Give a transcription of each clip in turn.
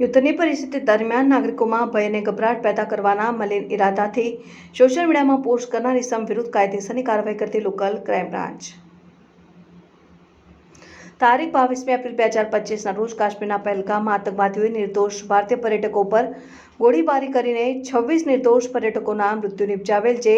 યુદ્ધની પરિસ્થિતિ દરમિયાન નાગરિકોમાં ભય અને ગભરાટ પેદા કરવાના મલિન ઇરાદાથી સોશિયલ મીડિયામાં પોસ્ટ કરનાર ઇસમ વિરુદ્ધ કાયદેસરની કાર્યવાહી કરતી લોકલ ક્રાઇમ બ્રાન્ચ. તારીખ બાવીસમી એપ્રિલ બે હજાર પચીસના રોજ કાશ્મીરના પહેલગામમાં આતંકવાદીઓએ નિર્દોષ ભારતીય પર્યટકો પર ગોળીબારી કરીને છવ્વીસ નિર્દોષ પર્યટકોના મૃત્યુ નિપજાવેલ જે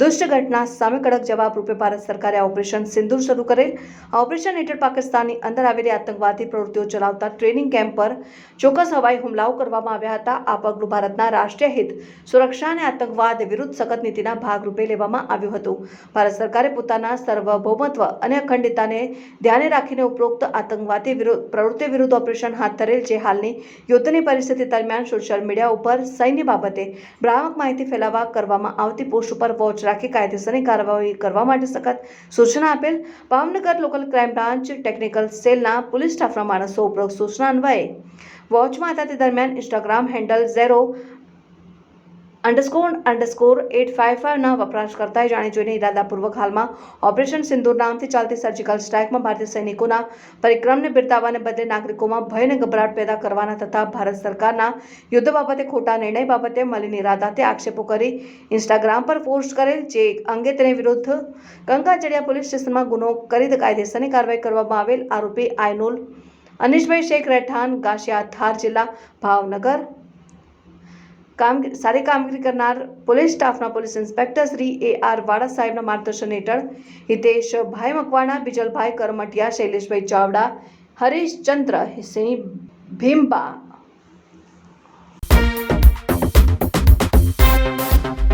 દુષ્ટ ઘટના સામે કડક જવાબ રૂપે ભારત સરકારે ઓપરેશન સિંદૂર શરૂ કરેલ. આ ઓપરેશન હેઠળ પાકિસ્તાનની અંદર આવેલી આતંકવાદી પ્રવૃત્તિઓ ચલાવતા ટ્રેનિંગ કેમ્પ પર ચોક્કસ હવાઈ હુમલાઓ કરવામાં આવ્યા હતા. આ પગલું ભારતના રાષ્ટ્રીય હિત, સુરક્ષા અને આતંકવાદ વિરુદ્ધ સખત નીતિના ભાગરૂપે લેવામાં આવ્યું હતું. ભારત સરકારે પોતાના સર્વભૌમત્વ અને અખંડિતતાને ધ્યાને રાખીને ઉપરોક્ત આતંકવાદી વિરુદ્ધ, પ્રવૃત્તિ વિરુદ્ધ ઓપરેશન હાથ ધરેલ જે હાલની યુદ્ધની પરિસ્થિતિ દરમિયાન સોશિયલ મીડિયા ઉપર સૈન્ય બાબતે ભ્રામક માહિતી ફેલાવવા કરવામાં આવતી પોસ્ટ ઉપર વોચ રાખી કાયદેસરની કાર્યવાહી કરવા માટે સખત સૂચના આપેલ Bhavnagar local crime branch technical સેલના પોલીસ સ્ટાફના માણસો ઉપરોક્ત સૂચના અન્વયે વોચમાં હતા તે દરમિયાન Instagram handle zero underscore underscore at five ફાઇવના વપરાશકર્તાએ જાણી જોઈને ઇરાદાપૂર્વક હાલમાં ઓપરેશન સિંદૂર નામથી ચાલતી સર્જિકલ સ્ટ્રાઇકમાં ભારતીય સૈનિકોના પરિક્રમને બિરદાવવાને બદલે નાગરિકોમાં ભય અને ગભરાટ પેદા કરવાના તથા ભારત સરકારના યુદ્ધ બાબતે ખોટા નિર્ણય બાબતે મલિન ઇરાદાથી આક્ષેપો કરી ઇન્સ્ટાગ્રામ પર પોસ્ટ કરેલ જે અંગે તેની વિરુદ્ધ કંકાચડિયા પોલીસ સ્ટેશનમાં ગુનો કરી કાયદેસરની કાર્યવાહી કરવામાં આવેલ આરોપી આયનુલ અનિશભાઈ શેખ રહેઠાણ ગાશિયા થાર જિલ્લા ભાવનગર કામ સારી કામગીરી કરનાર પોલીસ સ્ટાફના police inspector Shri A R Vada સાહેબના માર્ગદર્શન હેઠળ હિતેશભાઈ મકવાણા, બીજલભાઈ કરમટિયા, શૈલેષભાઈ ચાવડા, હરીશચંદ્ર સિંહ ભીમબા